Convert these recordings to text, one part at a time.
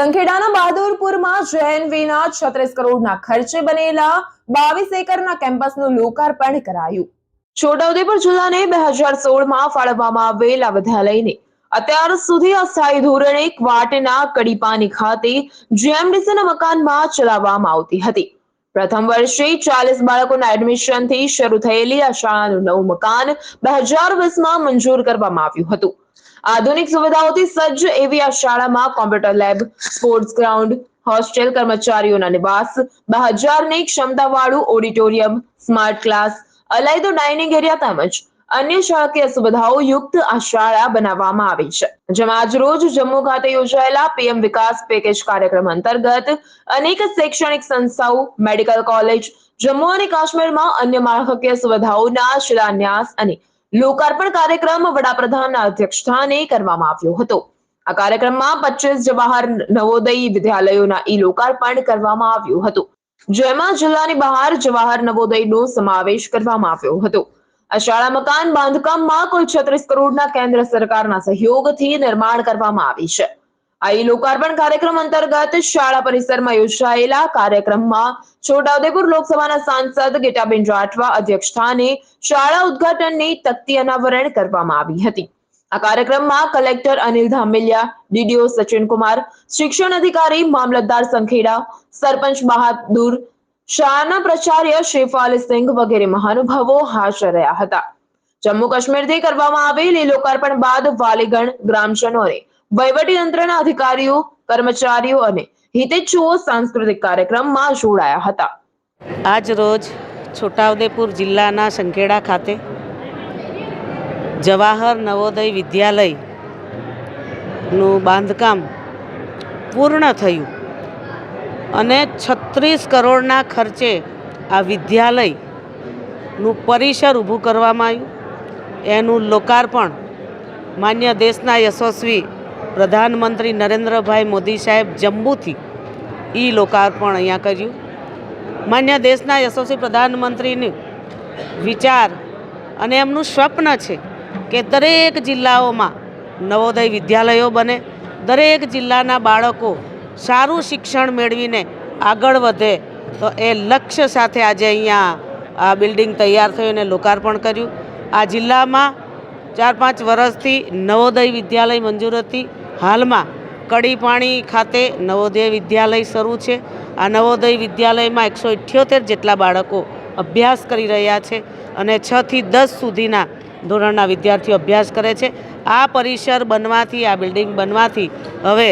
સંખેડાના બહાદુરપુરમાં જેએનવીના છત્રીસ કરોડના ખર્ચે બનેલા બાવીસ એકરના કેમ્પસનું લોકાર્પણ કરાયું. છોટાઉદેપુર જિલ્લાને બે હજાર સોળમાં ફાળવવામાં આવેલા વિદ્યાલયને અત્યાર સુધી અસ્થાયી ધોરણે ક્વાટના કડીપાની ખાતે જીએમડીસીના મકાનમાં ચલાવવામાં આવતી હતી. પ્રથમ વર્ષે ચાલીસ બાળકોના એડમિશનથી શરૂ થયેલી આ શાળાનું નવું મકાન બે હજાર વીસમાં મંજૂર કરવામાં આવ્યું હતું. આધુનિક સુવિધાઓથી સજ્જ એવી આ શાળામાં computer lab sports ground hostel કર્મચારીઓના નિવાસ બે ક્ષમતાવાળું ઓડિટોરિયમ સ્માર્ટ ક્લાસ અલાયદો ડાઇનિંગ એરિયા તેમજ અન્ય શાળકીય સુવિધાઓ યુક્ત આ શાળા બનાવવામાં આવી છે. જેમાં આજ રોજ જમ્મુ ખાતે યોજાયેલા પીએમ વિકાસ પેકેજ કાર્યક્રમ અંતર્ગત અનેક શૈક્ષણિક સંસ્થાઓ મેડિકલ કોલેજ જમ્મુ અને કાશ્મીરમાં અન્ય માળખાકીય સુવિધાઓના શિલાન્યાસ અને લોકાર્પણ કાર્યક્રમ વડાપ્રધાનના અધ્યક્ષસ્થાને કરવામાં આવ્યો હતો. આ કાર્યક્રમમાં પચીસ જવાહર નવોદય વિદ્યાલયોના ઈ લોકાર્પણ કરવામાં આવ્યું હતું. જેમાં જિલ્લાની બહાર જવાહર નવોદયનો સમાવેશ કરવામાં આવ્યો હતો. આ શાળા મકાન બાંધકામમાં કુલ છત્રીસ કરોડના કેન્દ્ર સરકારના સહયોગથી નિર્માણ કરવામાં આવી છે. આ ઈ લોકાર્પણ કાર્યક્રમ અંતર્ગત શાળા પરિસરમાં યોજાયેલા કાર્યક્રમમાં છોટાઉદેપુર લોકસભાના સાંસદ ગીતાબેન રાઠવા અધ્યક્ષસ્થાને શાળા ઉદ્ઘાટનની તકતી અનાવરણ કરવામાં આવી હતી. આ કાર્યક્રમમાં કલેક્ટર અનિલ ધામેલિયા, ડીડીઓ સચિન કુમાર શિક્ષણ અધિકારી મામલતદાર સંખેડા, સરપંચ બહાદુર, શાળાના પ્રાચાર્ય શેફાલ સિંઘ વગેરે મહાનુભાવો હાજર રહ્યા હતા. જમ્મુ કાશ્મીરથી કરવામાં આવેલી લોકાર્પણ બાદ વાલીગણ ગ્રામજનો અને વહીવટી તંત્રના અધિકારીઓ, કર્મચારીઓ અને હિતેચ્છુઓ સાંસ્કૃતિક કાર્યક્રમમાં જોડાયા હતા. આજ રોજ છોટાઉદેપુર જિલ્લાના સંખેડા ખાતે જવાહર નવોદય વિદ્યાલયનું બાંધકામ પૂર્ણ થયું અને છત્રીસ કરોડના ખર્ચે આ વિદ્યાલયનું પરિસર ઊભું કરવામાં આવ્યું. એનું લોકાર્પણ માન્ય દેશના યશસ્વી પ્રધાનમંત્રી નરેન્દ્રભાઈ મોદી સાહેબ જમ્મુથી ઈ લોકાર્પણ અહીંયા કર્યું. માન્ય દેશના યશસ્વી પ્રધાનમંત્રીને વિચાર અને એમનું સ્વપ્ન છે કે દરેક જિલ્લાઓમાં નવોદય વિદ્યાલયો બને, દરેક જિલ્લાના બાળકો સારું શિક્ષણ મેળવીને આગળ વધે, તો એ લક્ષ્ય સાથે આજે અહીંયા આ બિલ્ડિંગ તૈયાર થયું અને લોકાર્પણ કર્યું. આ જિલ્લામાં ચાર પાંચ વર્ષથી નવોદય વિદ્યાલય મંજૂર હતી. હાલમાં કડીપાણી ખાતે નવોદય વિદ્યાલય શરૂ છે. આ નવોદય વિદ્યાલયમાં એકસો ઇઠ્યોતેર જેટલા બાળકો અભ્યાસ કરી રહ્યા છે અને છથી દસ સુધીના ધોરણના વિદ્યાર્થીઓ અભ્યાસ કરે છે. આ પરિસર બનવાથી, આ બિલ્ડિંગ બનવાથી હવે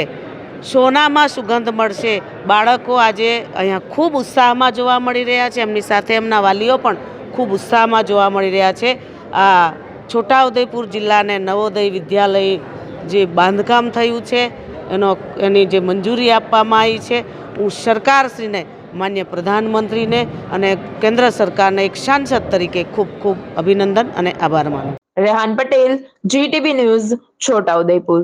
સોનામાં સુગંધ મળશે. બાળકો આજે અહીંયા ખૂબ ઉત્સાહમાં જોવા મળી રહ્યા છે. એમની સાથે એમના વાલીઓ પણ ખૂબ ઉત્સાહમાં જોવા મળી રહ્યા છે. આ છોટાઉદેપુર જિલ્લાને નવોદય વિદ્યાલય જે બાંધકામ થયું છે, એનો એની જે મંજૂરી આપવામાં આવી છે, હું સરકારશ્રીને, માન્ય પ્રધાનમંત્રીને અને કેન્દ્ર સરકારને એક સાંસદ તરીકે ખૂબ ખૂબ અભિનંદન અને આભાર માનું રેહાન પટેલ જીટીવી ન્યૂઝ છોટાઉદેપુર